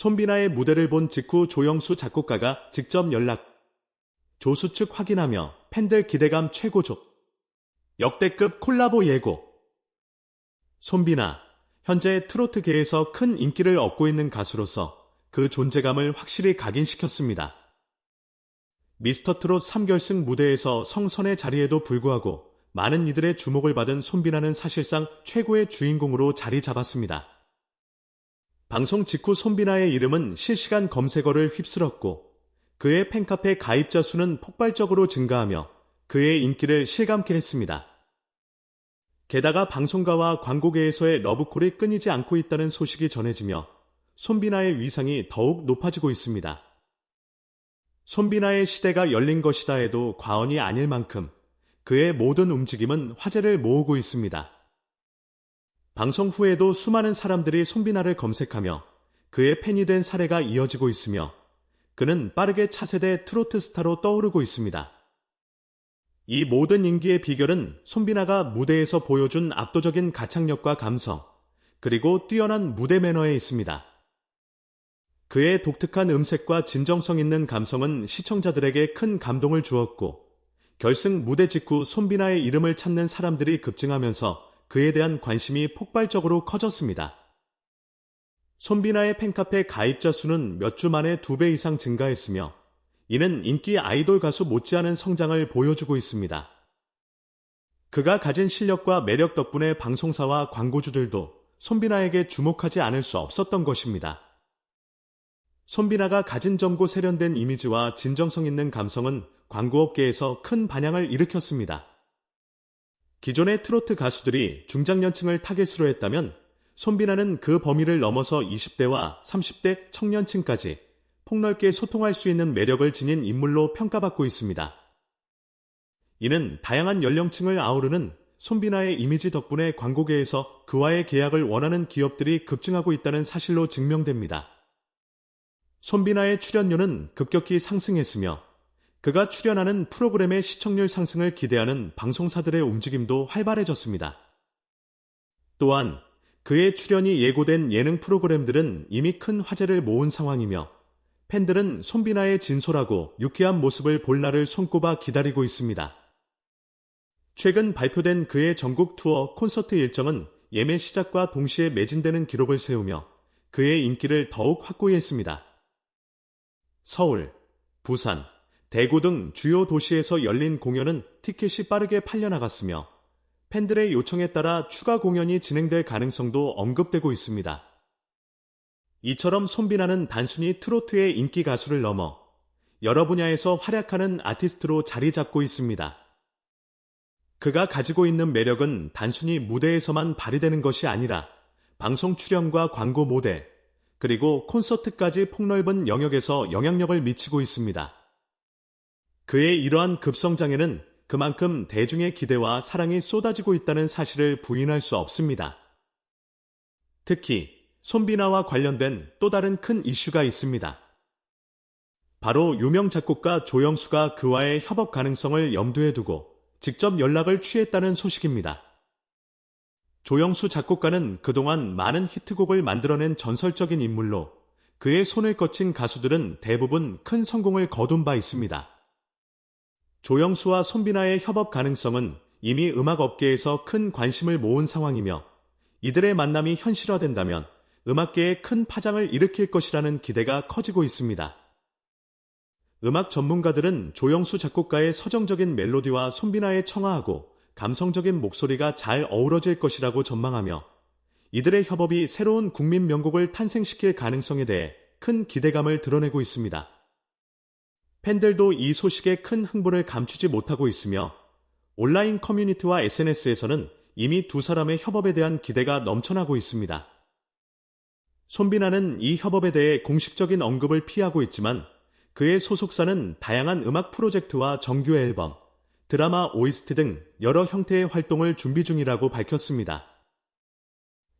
손비나의 무대를 본 직후 조영수 작곡가가 직접 연락. 조수 측 확인하며 팬들 기대감 최고조. 역대급 콜라보 예고. 손비나, 현재 트로트계에서 큰 인기를 얻고 있는 가수로서 그 존재감을 확실히 각인시켰습니다. 미스터 트롯 3결승 무대에서 성선의 자리에도 불구하고 많은 이들의 주목을 받은 손비나는 사실상 최고의 주인공으로 자리 잡았습니다. 방송 직후 손비나의 이름은 실시간 검색어를 휩쓸었고 그의 팬카페 가입자 수는 폭발적으로 증가하며 그의 인기를 실감케 했습니다. 게다가 방송가와 광고계에서의 러브콜이 끊이지 않고 있다는 소식이 전해지며 손비나의 위상이 더욱 높아지고 있습니다. 손비나의 시대가 열린 것이다 해도 과언이 아닐 만큼 그의 모든 움직임은 화제를 모으고 있습니다. 방송 후에도 수많은 사람들이 손비나를 검색하며 그의 팬이 된 사례가 이어지고 있으며 그는 빠르게 차세대 트로트 스타로 떠오르고 있습니다. 이 모든 인기의 비결은 손비나가 무대에서 보여준 압도적인 가창력과 감성, 그리고 뛰어난 무대 매너에 있습니다. 그의 독특한 음색과 진정성 있는 감성은 시청자들에게 큰 감동을 주었고, 결승 무대 직후 손비나의 이름을 찾는 사람들이 급증하면서 그에 대한 관심이 폭발적으로 커졌습니다. 손비나의 팬카페 가입자 수는 몇 주 만에 두 배 이상 증가했으며 이는 인기 아이돌 가수 못지않은 성장을 보여주고 있습니다. 그가 가진 실력과 매력 덕분에 방송사와 광고주들도 손비나에게 주목하지 않을 수 없었던 것입니다. 손비나가 가진 점고 세련된 이미지와 진정성 있는 감성은 광고업계에서 큰 반향을 일으켰습니다. 기존의 트로트 가수들이 중장년층을 타겟으로 했다면 손비나는 그 범위를 넘어서 20대와 30대 청년층까지 폭넓게 소통할 수 있는 매력을 지닌 인물로 평가받고 있습니다. 이는 다양한 연령층을 아우르는 손비나의 이미지 덕분에 광고계에서 그와의 계약을 원하는 기업들이 급증하고 있다는 사실로 증명됩니다. 손비나의 출연료는 급격히 상승했으며 그가 출연하는 프로그램의 시청률 상승을 기대하는 방송사들의 움직임도 활발해졌습니다. 또한 그의 출연이 예고된 예능 프로그램들은 이미 큰 화제를 모은 상황이며 팬들은 손비나의 진솔하고 유쾌한 모습을 볼 날을 손꼽아 기다리고 있습니다. 최근 발표된 그의 전국 투어 콘서트 일정은 예매 시작과 동시에 매진되는 기록을 세우며 그의 인기를 더욱 확고히 했습니다. 서울, 부산, 대구 등 주요 도시에서 열린 공연은 티켓이 빠르게 팔려나갔으며 팬들의 요청에 따라 추가 공연이 진행될 가능성도 언급되고 있습니다. 이처럼 손비나는 단순히 트로트의 인기 가수를 넘어 여러 분야에서 활약하는 아티스트로 자리 잡고 있습니다. 그가 가지고 있는 매력은 단순히 무대에서만 발휘되는 것이 아니라 방송 출연과 광고 모델, 그리고 콘서트까지 폭넓은 영역에서 영향력을 미치고 있습니다. 그의 이러한 급성장에는 그만큼 대중의 기대와 사랑이 쏟아지고 있다는 사실을 부인할 수 없습니다. 특히 손비나와 관련된 또 다른 큰 이슈가 있습니다. 바로 유명 작곡가 조영수가 그와의 협업 가능성을 염두에 두고 직접 연락을 취했다는 소식입니다. 조영수 작곡가는 그동안 많은 히트곡을 만들어낸 전설적인 인물로 그의 손을 거친 가수들은 대부분 큰 성공을 거둔 바 있습니다. 조영수와 손비나의 협업 가능성은 이미 음악 업계에서 큰 관심을 모은 상황이며 이들의 만남이 현실화된다면 음악계에 큰 파장을 일으킬 것이라는 기대가 커지고 있습니다. 음악 전문가들은 조영수 작곡가의 서정적인 멜로디와 손비나의 청아하고 감성적인 목소리가 잘 어우러질 것이라고 전망하며 이들의 협업이 새로운 국민 명곡을 탄생시킬 가능성에 대해 큰 기대감을 드러내고 있습니다. 팬들도 이 소식에 큰 흥분을 감추지 못하고 있으며 온라인 커뮤니티와 SNS에서는 이미 두 사람의 협업에 대한 기대가 넘쳐나고 있습니다. 손비나는 이 협업에 대해 공식적인 언급을 피하고 있지만 그의 소속사는 다양한 음악 프로젝트와 정규 앨범, 드라마 OST 등 여러 형태의 활동을 준비 중이라고 밝혔습니다.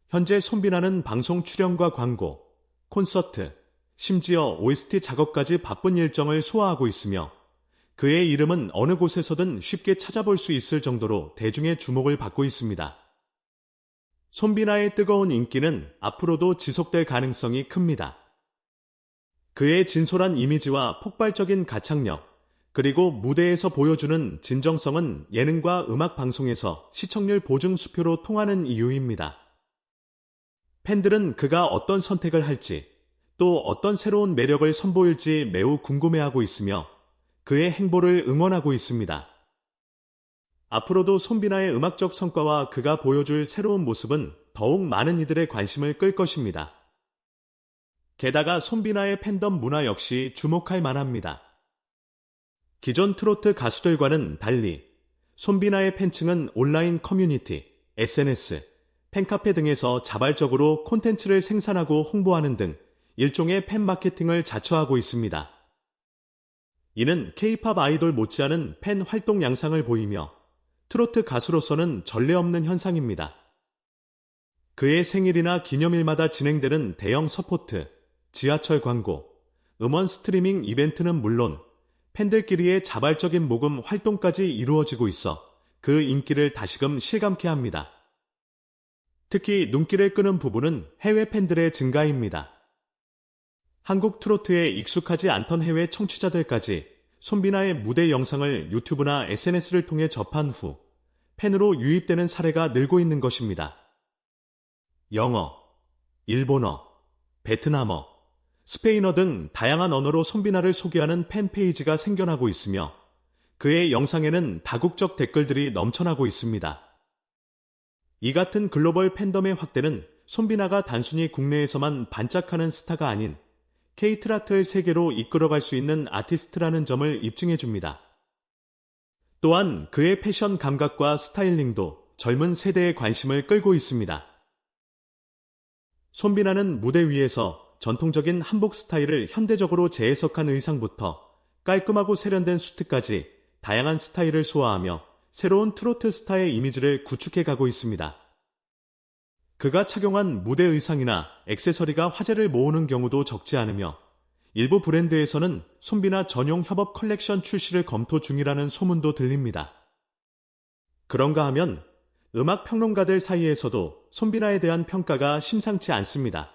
현재 손비나는 방송 출연과 광고, 콘서트, 심지어 OST 작업까지 바쁜 일정을 소화하고 있으며 그의 이름은 어느 곳에서든 쉽게 찾아볼 수 있을 정도로 대중의 주목을 받고 있습니다. 손비나의 뜨거운 인기는 앞으로도 지속될 가능성이 큽니다. 그의 진솔한 이미지와 폭발적인 가창력, 그리고 무대에서 보여주는 진정성은 예능과 음악 방송에서 시청률 보증 수표로 통하는 이유입니다. 팬들은 그가 어떤 선택을 할지, 또 어떤 새로운 매력을 선보일지 매우 궁금해하고 있으며 그의 행보를 응원하고 있습니다. 앞으로도 손비나의 음악적 성과와 그가 보여줄 새로운 모습은 더욱 많은 이들의 관심을 끌 것입니다. 게다가 손비나의 팬덤 문화 역시 주목할 만합니다. 기존 트로트 가수들과는 달리 손비나의 팬층은 온라인 커뮤니티, SNS, 팬카페 등에서 자발적으로 콘텐츠를 생산하고 홍보하는 등 일종의 팬 마케팅을 자처하고 있습니다. 이는 케이팝 아이돌 못지않은 팬 활동 양상을 보이며 트로트 가수로서는 전례 없는 현상입니다. 그의 생일이나 기념일마다 진행되는 대형 서포트, 지하철 광고, 음원 스트리밍 이벤트는 물론 팬들끼리의 자발적인 모금 활동까지 이루어지고 있어 그 인기를 다시금 실감케 합니다. 특히 눈길을 끄는 부분은 해외 팬들의 증가입니다. 한국 트로트에 익숙하지 않던 해외 청취자들까지 손비나의 무대 영상을 유튜브나 SNS를 통해 접한 후 팬으로 유입되는 사례가 늘고 있는 것입니다. 영어, 일본어, 베트남어, 스페인어 등 다양한 언어로 손비나를 소개하는 팬페이지가 생겨나고 있으며 그의 영상에는 다국적 댓글들이 넘쳐나고 있습니다. 이 같은 글로벌 팬덤의 확대는 손비나가 단순히 국내에서만 반짝하는 스타가 아닌 케이트라트를 세계로 이끌어갈 수 있는 아티스트라는 점을 입증해 줍니다. 또한 그의 패션 감각과 스타일링도 젊은 세대의 관심을 끌고 있습니다. 손비나는 무대 위에서 전통적인 한복 스타일을 현대적으로 재해석한 의상부터 깔끔하고 세련된 수트까지 다양한 스타일을 소화하며 새로운 트로트 스타의 이미지를 구축해 가고 있습니다. 그가 착용한 무대 의상이나 액세서리가 화제를 모으는 경우도 적지 않으며 일부 브랜드에서는 손비나 전용 협업 컬렉션 출시를 검토 중이라는 소문도 들립니다. 그런가 하면 음악 평론가들 사이에서도 손비나에 대한 평가가 심상치 않습니다.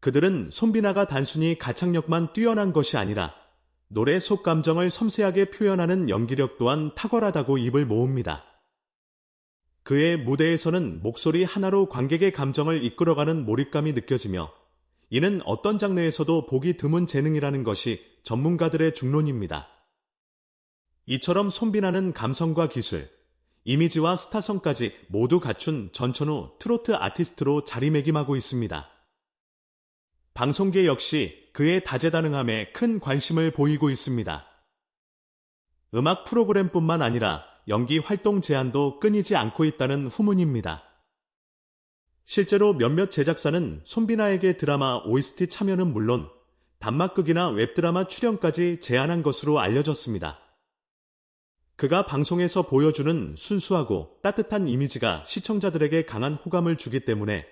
그들은 손비나가 단순히 가창력만 뛰어난 것이 아니라 노래 속 감정을 섬세하게 표현하는 연기력 또한 탁월하다고 입을 모읍니다. 그의 무대에서는 목소리 하나로 관객의 감정을 이끌어가는 몰입감이 느껴지며 이는 어떤 장르에서도 보기 드문 재능이라는 것이 전문가들의 중론입니다. 이처럼 손비나는 감성과 기술, 이미지와 스타성까지 모두 갖춘 전천후 트로트 아티스트로 자리매김하고 있습니다. 방송계 역시 그의 다재다능함에 큰 관심을 보이고 있습니다. 음악 프로그램뿐만 아니라 연기 활동 제안도 끊이지 않고 있다는 후문입니다. 실제로 몇몇 제작사는 손비나에게 드라마 OST 참여는 물론 단막극이나 웹드라마 출연까지 제안한 것으로 알려졌습니다. 그가 방송에서 보여주는 순수하고 따뜻한 이미지가 시청자들에게 강한 호감을 주기 때문에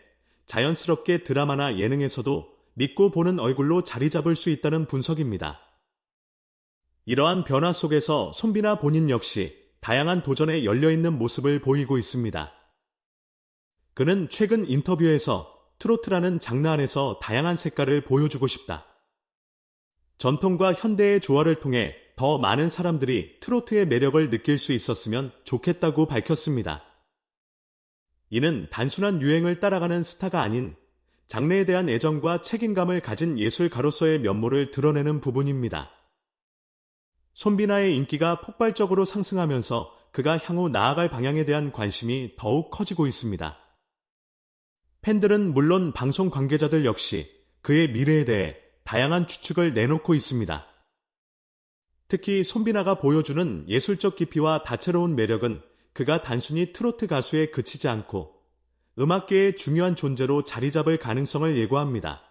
자연스럽게 드라마나 예능에서도 믿고 보는 얼굴로 자리 잡을 수 있다는 분석입니다. 이러한 변화 속에서 손비나 본인 역시 다양한 도전에 열려있는 모습을 보이고 있습니다. 그는 최근 인터뷰에서 트로트라는 장르 안에서 다양한 색깔을 보여주고 싶다. 전통과 현대의 조화를 통해 더 많은 사람들이 트로트의 매력을 느낄 수 있었으면 좋겠다고 밝혔습니다. 이는 단순한 유행을 따라가는 스타가 아닌 장르에 대한 애정과 책임감을 가진 예술가로서의 면모를 드러내는 부분입니다. 손비나의 인기가 폭발적으로 상승하면서 그가 향후 나아갈 방향에 대한 관심이 더욱 커지고 있습니다. 팬들은 물론 방송 관계자들 역시 그의 미래에 대해 다양한 추측을 내놓고 있습니다. 특히 손비나가 보여주는 예술적 깊이와 다채로운 매력은 그가 단순히 트로트 가수에 그치지 않고 음악계의 중요한 존재로 자리 잡을 가능성을 예고합니다.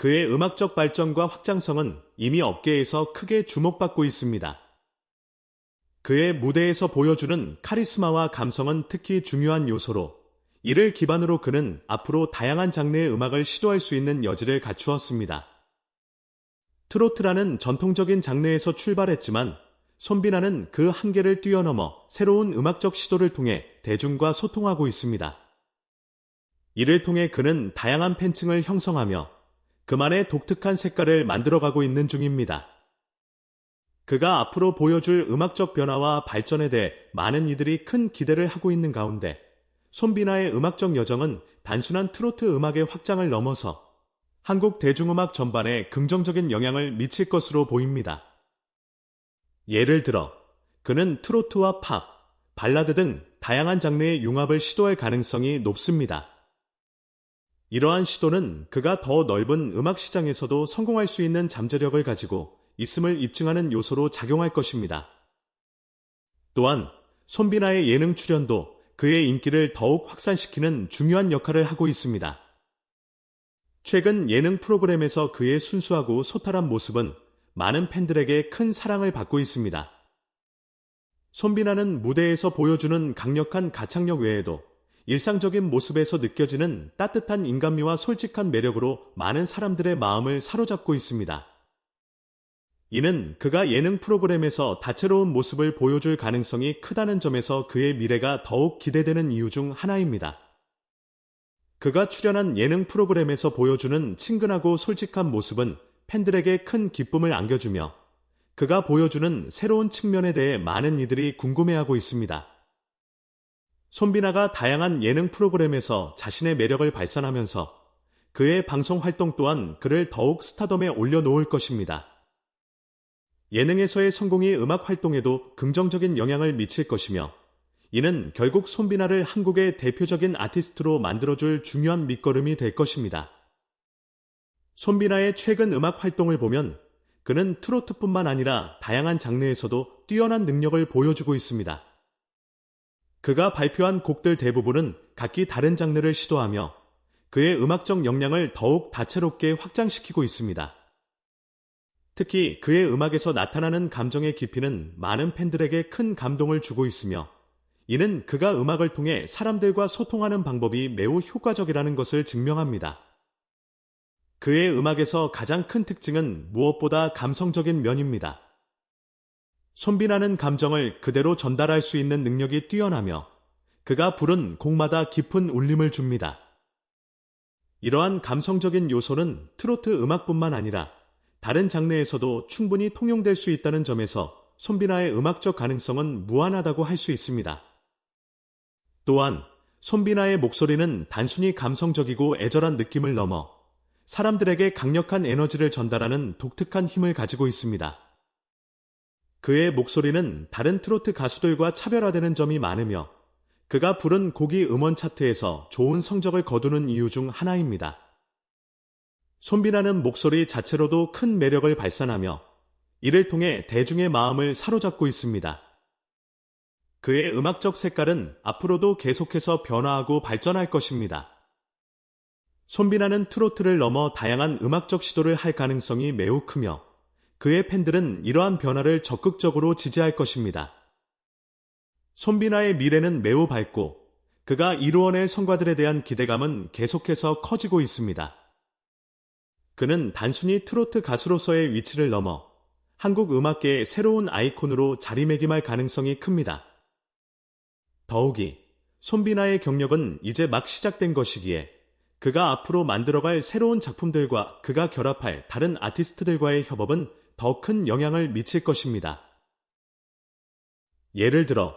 그의 음악적 발전과 확장성은 이미 업계에서 크게 주목받고 있습니다. 그의 무대에서 보여주는 카리스마와 감성은 특히 중요한 요소로 이를 기반으로 그는 앞으로 다양한 장르의 음악을 시도할 수 있는 여지를 갖추었습니다. 트로트라는 전통적인 장르에서 출발했지만 손비나는 그 한계를 뛰어넘어 새로운 음악적 시도를 통해 대중과 소통하고 있습니다. 이를 통해 그는 다양한 팬층을 형성하며 그만의 독특한 색깔을 만들어가고 있는 중입니다. 그가 앞으로 보여줄 음악적 변화와 발전에 대해 많은 이들이 큰 기대를 하고 있는 가운데 손비나의 음악적 여정은 단순한 트로트 음악의 확장을 넘어서 한국 대중음악 전반에 긍정적인 영향을 미칠 것으로 보입니다. 예를 들어 그는 트로트와 팝, 발라드 등 다양한 장르의 융합을 시도할 가능성이 높습니다. 이러한 시도는 그가 더 넓은 음악 시장에서도 성공할 수 있는 잠재력을 가지고 있음을 입증하는 요소로 작용할 것입니다. 또한 손비나의 예능 출연도 그의 인기를 더욱 확산시키는 중요한 역할을 하고 있습니다. 최근 예능 프로그램에서 그의 순수하고 소탈한 모습은 많은 팬들에게 큰 사랑을 받고 있습니다. 손비나는 무대에서 보여주는 강력한 가창력 외에도 일상적인 모습에서 느껴지는 따뜻한 인간미와 솔직한 매력으로 많은 사람들의 마음을 사로잡고 있습니다. 이는 그가 예능 프로그램에서 다채로운 모습을 보여줄 가능성이 크다는 점에서 그의 미래가 더욱 기대되는 이유 중 하나입니다. 그가 출연한 예능 프로그램에서 보여주는 친근하고 솔직한 모습은 팬들에게 큰 기쁨을 안겨주며 그가 보여주는 새로운 측면에 대해 많은 이들이 궁금해하고 있습니다. 손비나가 다양한 예능 프로그램에서 자신의 매력을 발산하면서 그의 방송 활동 또한 그를 더욱 스타덤에 올려놓을 것입니다. 예능에서의 성공이 음악 활동에도 긍정적인 영향을 미칠 것이며 이는 결국 손비나를 한국의 대표적인 아티스트로 만들어줄 중요한 밑거름이 될 것입니다. 손비나의 최근 음악 활동을 보면 그는 트로트뿐만 아니라 다양한 장르에서도 뛰어난 능력을 보여주고 있습니다. 그가 발표한 곡들 대부분은 각기 다른 장르를 시도하며 그의 음악적 역량을 더욱 다채롭게 확장시키고 있습니다. 특히 그의 음악에서 나타나는 감정의 깊이는 많은 팬들에게 큰 감동을 주고 있으며 이는 그가 음악을 통해 사람들과 소통하는 방법이 매우 효과적이라는 것을 증명합니다. 그의 음악에서 가장 큰 특징은 무엇보다 감성적인 면입니다. 손비나는 감정을 그대로 전달할 수 있는 능력이 뛰어나며 그가 부른 곡마다 깊은 울림을 줍니다. 이러한 감성적인 요소는 트로트 음악뿐만 아니라 다른 장르에서도 충분히 통용될 수 있다는 점에서 손비나의 음악적 가능성은 무한하다고 할 수 있습니다. 또한 손비나의 목소리는 단순히 감성적이고 애절한 느낌을 넘어 사람들에게 강력한 에너지를 전달하는 독특한 힘을 가지고 있습니다. 그의 목소리는 다른 트로트 가수들과 차별화되는 점이 많으며 그가 부른 곡이 음원 차트에서 좋은 성적을 거두는 이유 중 하나입니다. 손비나는 목소리 자체로도 큰 매력을 발산하며 이를 통해 대중의 마음을 사로잡고 있습니다. 그의 음악적 색깔은 앞으로도 계속해서 변화하고 발전할 것입니다. 손비나는 트로트를 넘어 다양한 음악적 시도를 할 가능성이 매우 크며 그의 팬들은 이러한 변화를 적극적으로 지지할 것입니다. 손비나의 미래는 매우 밝고 그가 이루어낼 성과들에 대한 기대감은 계속해서 커지고 있습니다. 그는 단순히 트로트 가수로서의 위치를 넘어 한국 음악계의 새로운 아이콘으로 자리매김할 가능성이 큽니다. 더욱이 손비나의 경력은 이제 막 시작된 것이기에 그가 앞으로 만들어갈 새로운 작품들과 그가 결합할 다른 아티스트들과의 협업은 더 큰 영향을 미칠 것입니다. 예를 들어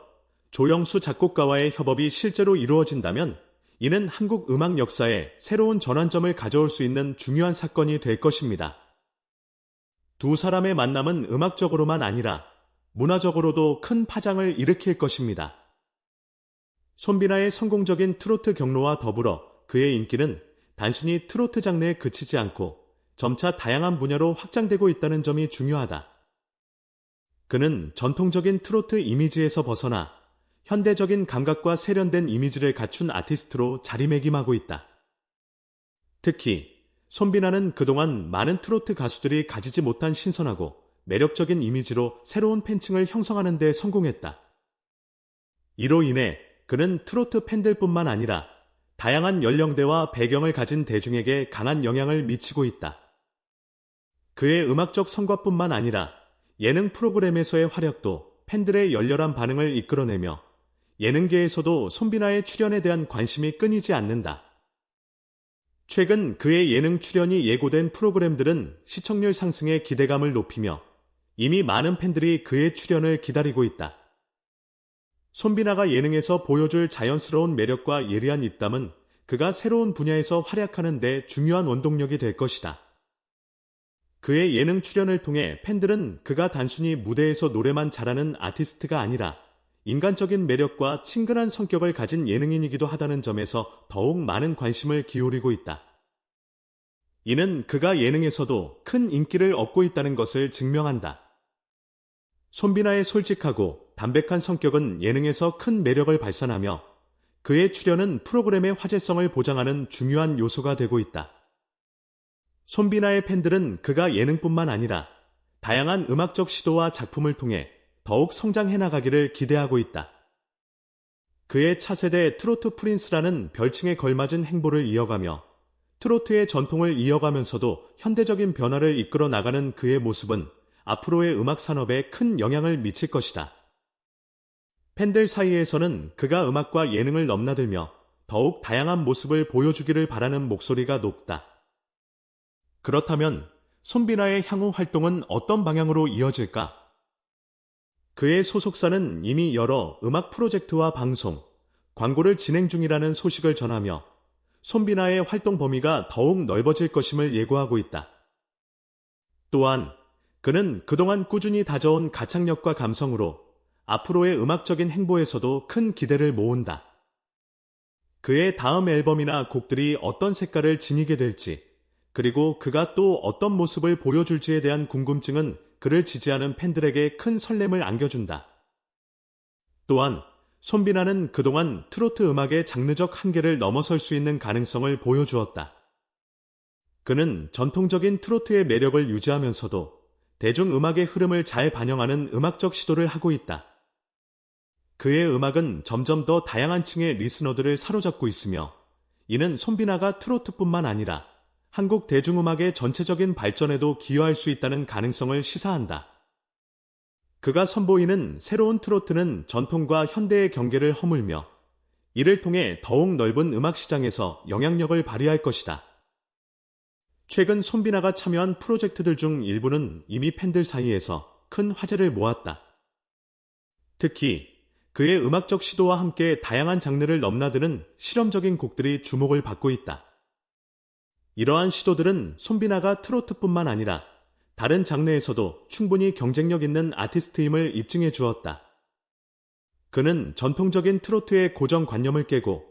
조영수 작곡가와의 협업이 실제로 이루어진다면 이는 한국 음악 역사에 새로운 전환점을 가져올 수 있는 중요한 사건이 될 것입니다. 두 사람의 만남은 음악적으로만 아니라 문화적으로도 큰 파장을 일으킬 것입니다. 손비나의 성공적인 트로트 경로와 더불어 그의 인기는 단순히 트로트 장르에 그치지 않고 점차 다양한 분야로 확장되고 있다는 점이 중요하다. 그는 전통적인 트로트 이미지에서 벗어나 현대적인 감각과 세련된 이미지를 갖춘 아티스트로 자리매김하고 있다. 특히 손비나는 그동안 많은 트로트 가수들이 가지지 못한 신선하고 매력적인 이미지로 새로운 팬층을 형성하는 데 성공했다. 이로 인해 그는 트로트 팬들뿐만 아니라 다양한 연령대와 배경을 가진 대중에게 강한 영향을 미치고 있다. 그의 음악적 성과뿐만 아니라 예능 프로그램에서의 활약도 팬들의 열렬한 반응을 이끌어내며 예능계에서도 손비나의 출연에 대한 관심이 끊이지 않는다. 최근 그의 예능 출연이 예고된 프로그램들은 시청률 상승에 기대감을 높이며 이미 많은 팬들이 그의 출연을 기다리고 있다. 손비나가 예능에서 보여줄 자연스러운 매력과 예리한 입담은 그가 새로운 분야에서 활약하는 데 중요한 원동력이 될 것이다. 그의 예능 출연을 통해 팬들은 그가 단순히 무대에서 노래만 잘하는 아티스트가 아니라 인간적인 매력과 친근한 성격을 가진 예능인이기도 하다는 점에서 더욱 많은 관심을 기울이고 있다. 이는 그가 예능에서도 큰 인기를 얻고 있다는 것을 증명한다. 손비나의 솔직하고 담백한 성격은 예능에서 큰 매력을 발산하며 그의 출연은 프로그램의 화제성을 보장하는 중요한 요소가 되고 있다. 손비나의 팬들은 그가 예능뿐만 아니라 다양한 음악적 시도와 작품을 통해 더욱 성장해 나가기를 기대하고 있다. 그의 차세대 트로트 프린스라는 별칭에 걸맞은 행보를 이어가며 트로트의 전통을 이어가면서도 현대적인 변화를 이끌어 나가는 그의 모습은 앞으로의 음악 산업에 큰 영향을 미칠 것이다. 팬들 사이에서는 그가 음악과 예능을 넘나들며 더욱 다양한 모습을 보여주기를 바라는 목소리가 높다. 그렇다면 손비나의 향후 활동은 어떤 방향으로 이어질까? 그의 소속사는 이미 여러 음악 프로젝트와 방송, 광고를 진행 중이라는 소식을 전하며 손비나의 활동 범위가 더욱 넓어질 것임을 예고하고 있다. 또한 그는 그동안 꾸준히 다져온 가창력과 감성으로 앞으로의 음악적인 행보에서도 큰 기대를 모은다. 그의 다음 앨범이나 곡들이 어떤 색깔을 지니게 될지, 그리고 그가 또 어떤 모습을 보여줄지에 대한 궁금증은 그를 지지하는 팬들에게 큰 설렘을 안겨준다. 또한 손비나는 그동안 트로트 음악의 장르적 한계를 넘어설 수 있는 가능성을 보여주었다. 그는 전통적인 트로트의 매력을 유지하면서도 대중음악의 흐름을 잘 반영하는 음악적 시도를 하고 있다. 그의 음악은 점점 더 다양한 층의 리스너들을 사로잡고 있으며 이는 손비나가 트로트뿐만 아니라 한국 대중음악의 전체적인 발전에도 기여할 수 있다는 가능성을 시사한다. 그가 선보이는 새로운 트로트는 전통과 현대의 경계를 허물며 이를 통해 더욱 넓은 음악 시장에서 영향력을 발휘할 것이다. 최근 손비나가 참여한 프로젝트들 중 일부는 이미 팬들 사이에서 큰 화제를 모았다. 특히 그의 음악적 시도와 함께 다양한 장르를 넘나드는 실험적인 곡들이 주목을 받고 있다. 이러한 시도들은 손비나가 트로트뿐만 아니라 다른 장르에서도 충분히 경쟁력 있는 아티스트임을 입증해 주었다. 그는 전통적인 트로트의 고정관념을 깨고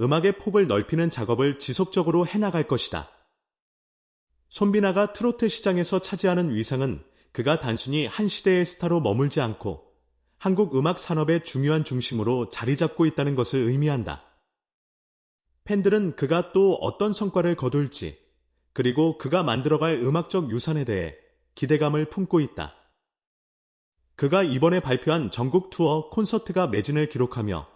음악의 폭을 넓히는 작업을 지속적으로 해나갈 것이다. 손비나가 트로트 시장에서 차지하는 위상은 그가 단순히 한 시대의 스타로 머물지 않고 한국 음악 산업의 중요한 중심으로 자리 잡고 있다는 것을 의미한다. 팬들은 그가 또 어떤 성과를 거둘지, 그리고 그가 만들어갈 음악적 유산에 대해 기대감을 품고 있다. 그가 이번에 발표한 전국 투어 콘서트가 매진을 기록하며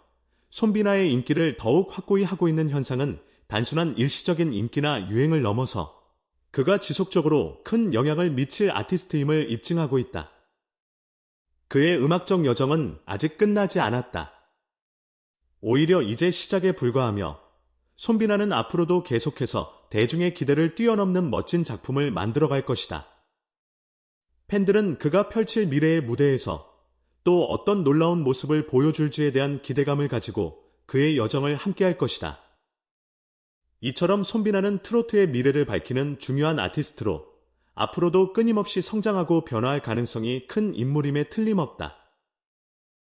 손비나의 인기를 더욱 확고히 하고 있는 현상은 단순한 일시적인 인기나 유행을 넘어서 그가 지속적으로 큰 영향을 미칠 아티스트임을 입증하고 있다. 그의 음악적 여정은 아직 끝나지 않았다. 오히려 이제 시작에 불과하며 손비나는 앞으로도 계속해서 대중의 기대를 뛰어넘는 멋진 작품을 만들어갈 것이다. 팬들은 그가 펼칠 미래의 무대에서 또 어떤 놀라운 모습을 보여줄지에 대한 기대감을 가지고 그의 여정을 함께할 것이다. 이처럼 손비나는 트로트의 미래를 밝히는 중요한 아티스트로 앞으로도 끊임없이 성장하고 변화할 가능성이 큰 인물임에 틀림없다.